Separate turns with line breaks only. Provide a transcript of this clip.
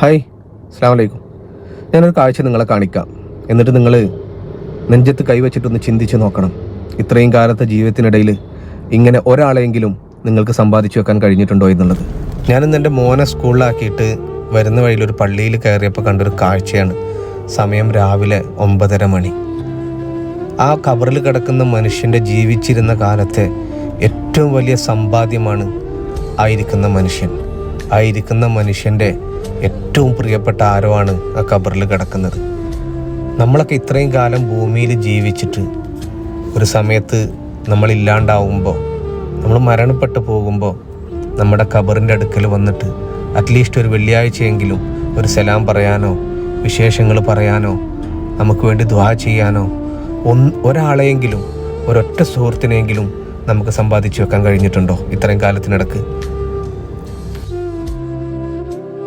Hi അസ്സാം വലൈക്കും ഞാനൊരു കാഴ്ച നിങ്ങളെ കാണിക്കാം. എന്നിട്ട് നിങ്ങൾ നെഞ്ചത്ത് കൈവച്ചിട്ടൊന്ന് ചിന്തിച്ച് നോക്കണം. ഇത്രയും കാലത്തെ ജീവിതത്തിനിടയിൽ ഇങ്ങനെ ഒരാളെങ്കിലും നിങ്ങൾക്ക് സമ്പാദിച്ചു വെക്കാൻ കഴിഞ്ഞിട്ടുണ്ടോ എന്നുള്ളത്. ഞാനിന്ന് എന്റെ മോനെ സ്കൂളിലാക്കിയിട്ട് വരുന്ന വഴിയിൽ ഒരു പള്ളിയിൽ കയറിയപ്പോൾ കണ്ടൊരു കാഴ്ചയാണ്. സമയം രാവിലെ ഒമ്പതര മണി. ആ കബറിൽ കിടക്കുന്ന മനുഷ്യന്റെ ജീവിച്ചിരുന്ന കാലത്തെ ഏറ്റവും വലിയ സമ്പാദ്യമാണ് ആയിരിക്കുന്ന മനുഷ്യൻ. ആയിരിക്കുന്ന മനുഷ്യന്റെ ഏറ്റവും പ്രിയപ്പെട്ട ആരോ ആണ് ആ കബറിൽ കിടക്കുന്നത്. നമ്മളൊക്കെ ഇത്രയും കാലം ഭൂമിയിൽ ജീവിച്ചിട്ട് ഒരു സമയത്ത് നമ്മളില്ലാണ്ടാവുമ്പോൾ നമ്മൾ മരണപ്പെട്ടു പോകുമ്പോൾ നമ്മുടെ കബറിന്റെ അടുക്കൽ വന്നിട്ട് അറ്റ്ലീസ്റ്റ് ഒരു വെള്ളിയാഴ്ചയെങ്കിലും ഒരു സലാം പറയാനോ വിശേഷങ്ങൾ പറയാനോ നമുക്ക് വേണ്ടി ദ്വാ ചെയ്യാനോ ഒന്ന് ഒരാളെയെങ്കിലും ഒരൊറ്റ സുഹൃത്തിനെങ്കിലും നമുക്ക് സമ്പാദിച്ചു വെക്കാൻ കഴിഞ്ഞിട്ടുണ്ടോ ഇത്രയും കാലത്തിനിടക്ക്?